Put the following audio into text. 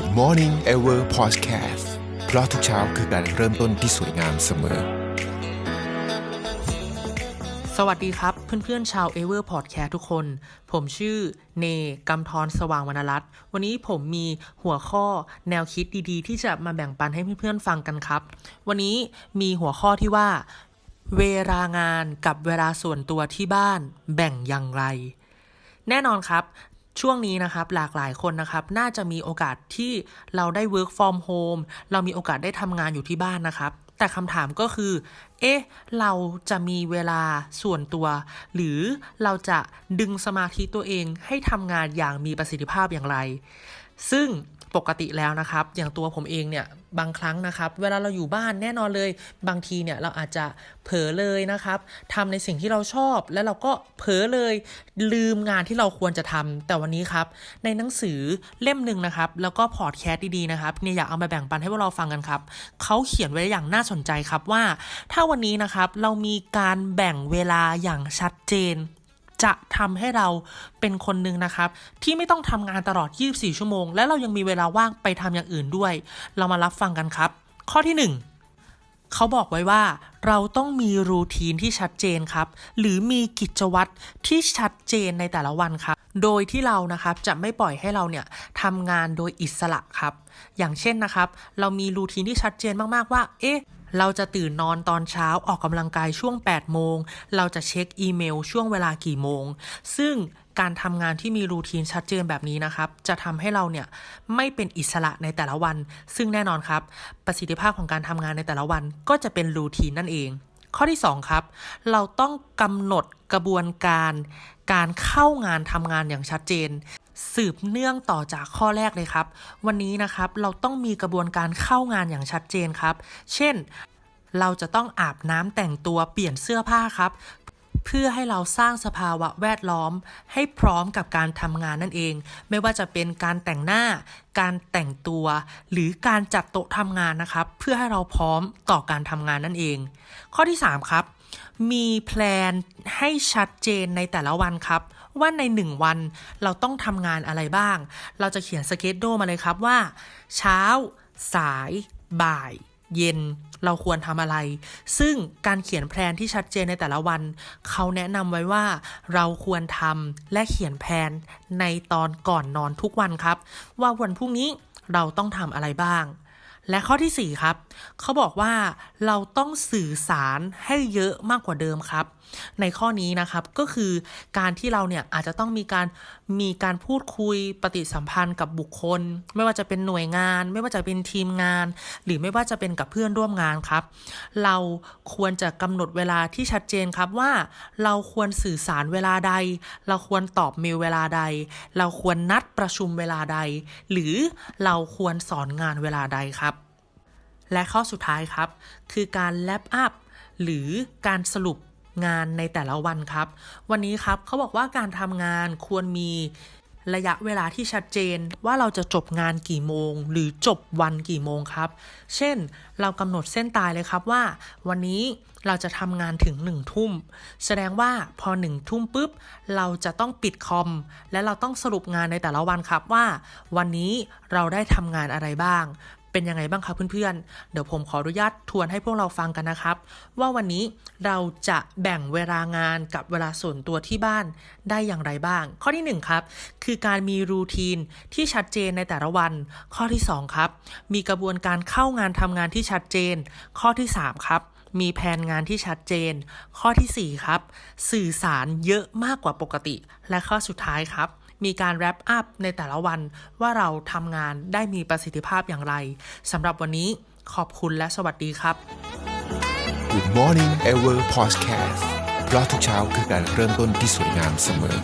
Good Morning Ever Podcast เพราะทุกเช้าคือการเริ่มต้นที่สวยงามเสมอ สวัสดีครับ เพื่อนๆชาว Ever Podcast ทุกคน ผมชื่อเนกำธรสว่างวรรณรัตน์วันนี้ผมมีหัวข้อแนวคิดดีๆ ที่จะมาแบ่งปันให้เพื่อนๆฟังกันครับ วันนี้มีหัวข้อที่ว่า เวลางานกับเวลาส่วนตัวที่บ้านแบ่งอย่างไรแน่นอนครับ ช่วงนี้นะครับหลากหลายคนนะครับน่าจะมีโอกาสที่เราได้ work from home เรามีโอกาสได้ทำงานอยู่ที่บ้านนะครับ แต่คำถามก็คือ เอ๊ะ เราจะมีเวลาส่วนตัว หรือเราจะดึงสมาธิตัวเองให้ทำงานอย่างมีประสิทธิภาพอย่างไร ซึ่งปกติแล้วนะครับ อย่างตัวผมเองเนี่ยบางครั้งนะครับ เวลาเราอยู่บ้านแน่นอนเลย บางทีเนี่ยเราอาจจะเผลอเลยนะครับทำในสิ่งที่เราชอบแล้วเราก็เผลอเลยลืมงานที่เราควรจะทำแต่วันนี้ครับ ในหนังสือเล่มหนึ่งนะครับ แล้วก็พอดแคสต์ดีๆนะครับเนี่ยอยากเอามาแบ่งปันให้พวกเราฟังกันครับเขาเขียนไว้อย่างน่าสนใจครับว่า ถ้าวันนี้นะครับเรามีการแบ่งเวลาอย่างชัดเจน จะทำให้เราเป็นคนหนึ่งนะครับ ที่ไม่ต้องทำงานตลอด 24 ชั่วโมง และเรายังมีเวลาว่างไปทำอย่างอื่นด้วย เรามารับฟังกันครับ ข้อที่ 1เขาบอกไว้ว่าเราต้องมีรูทีนที่ชัดเจนครับ หรือมีกิจวัตรที่ชัดเจนในแต่ละวันครับ โดยที่เรานะครับจะไม่ปล่อยให้เราเนี่ยทำงานโดยอิสระครับ อย่างเช่นนะครับ เรามีรูทีนที่ชัดเจนมากๆว่า เอ๊ะ เราจะตื่นนอนตอนเช้าออกกำลังกายช่วง 8 โมง เราจะเช็คอีเมลช่วงเวลากี่โมง ซึ่งการทำงานที่มีรูทีนชัดเจนแบบนี้นะครับ จะทำให้เราเนี่ยไม่เป็นอิสระในแต่ละวัน ซึ่งแน่นอนครับ ประสิทธิภาพของการทำงานในแต่ละวันก็จะเป็นรูทีนนั่นเอง ข้อที่ 2 ครับ เราต้องกำหนดกระบวนการการเข้างานทำงานอย่างชัดเจน สืบเนื่องต่อจากข้อแรกเลยครับ วันนี้นะครับเราต้องมีกระบวนการเข้างานอย่างชัดเจนครับ เช่นเราจะต้องอาบน้ำแต่งตัวเปลี่ยนเสื้อผ้าครับ เพื่อให้เราสร้างสภาวะแวดล้อม ให้พร้อมกับการทำงานนั่นเอง ไม่ว่าจะเป็นการแต่งหน้า การแต่งตัว หรือการจัดโต๊ะทำงานนะครับ เพื่อให้เราพร้อมต่อการทำงานนั่นเอง ข้อที่ 3 ครับ มีแพลนให้ชัดเจนในแต่ละวันครับ ว่าใน 1 วันเราต้องทำงานอะไรบ้าง เราจะเขียนสเกจโดมาเลยครับว่า เช้า สาย บ่าย เย็นเราควรทำอะไร ซึ่งการเขียนแผนที่ชัดเจนในแต่ละวัน เขาแนะนำไว้ว่าเราควรทำและเขียนแผนในตอนก่อนนอนทุกวันครับ ว่าวันพรุ่งนี้เราต้องทำอะไรบ้าง และข้อที่ 4 ครับ เขาบอกว่าเราต้องสื่อสารให้เยอะมากกว่าเดิมครับ ในข้อนี้นะครับก็คือการที่เราเนี่ยอาจจะต้องมีการมีการพูดคุยปฏิสัมพันธ์กับบุคคล ไม่ว่าจะเป็นหน่วยงาน ไม่ว่าจะเป็นทีมงาน หรือไม่ว่าจะเป็นกับเพื่อนร่วมงานครับ เราควรจะกำหนดเวลาที่ชัดเจนครับว่า เราควรสื่อสารเวลาใด เราควรตอบเมลเวลาใด เราควรนัดประชุมเวลาใด หรือเราควรสอนงานเวลาใดครับ และข้อสุดท้ายครับ คือการแลปอัพหรือการสรุปงานในแต่ละวันครับ วันนี้ครับเขาบอกว่าการทำงานควรมีระยะเวลาที่ชัดเจนว่าเราจะจบงานกี่โมง หรือจบวันกี่โมงครับ เช่นเรากำหนดเส้นตายเลยครับว่า วันนี้เราจะทำงานถึงหนึ่งทุ่ม แสดงว่าพอหนึ่งทุ่มปุ๊บ เราจะต้องปิดคอม และเราต้องสรุปงานในแต่ละวันครับว่า วันนี้เราได้ทำงานอะไรบ้าง เป็นยังไงบ้างครับเพื่อนๆ เดี๋ยวผมขออนุญาตทวนให้พวกเราฟังกันนะครับ ว่าวันนี้เราจะแบ่งเวลางานกับเวลาส่วนตัวที่บ้านได้อย่างไรบ้าง ข้อที่ 1 ครับ คือการมีรูทีนที่ชัดเจนในแต่ละวัน ข้อที่ 2 ครับ มีกระบวนการเข้างานทำงานที่ชัดเจน ข้อที่ 3 ครับมีแผนงานที่ชัดเจน ข้อทีสี่4 ครับ สื่อสารเยอะมากกว่าปกติ และข้อสุดท้ายครับ มีการแรปอัพในแต่ละวันว่าเราทำงานได้มีประสิทธิภาพอย่างไรสำหรับวันนี้ขอบคุณและสวัสดีครับ Good Morning Ever Podcast เพราะทุกเช้าคือการเริ่มต้นที่สวยงามเสมอ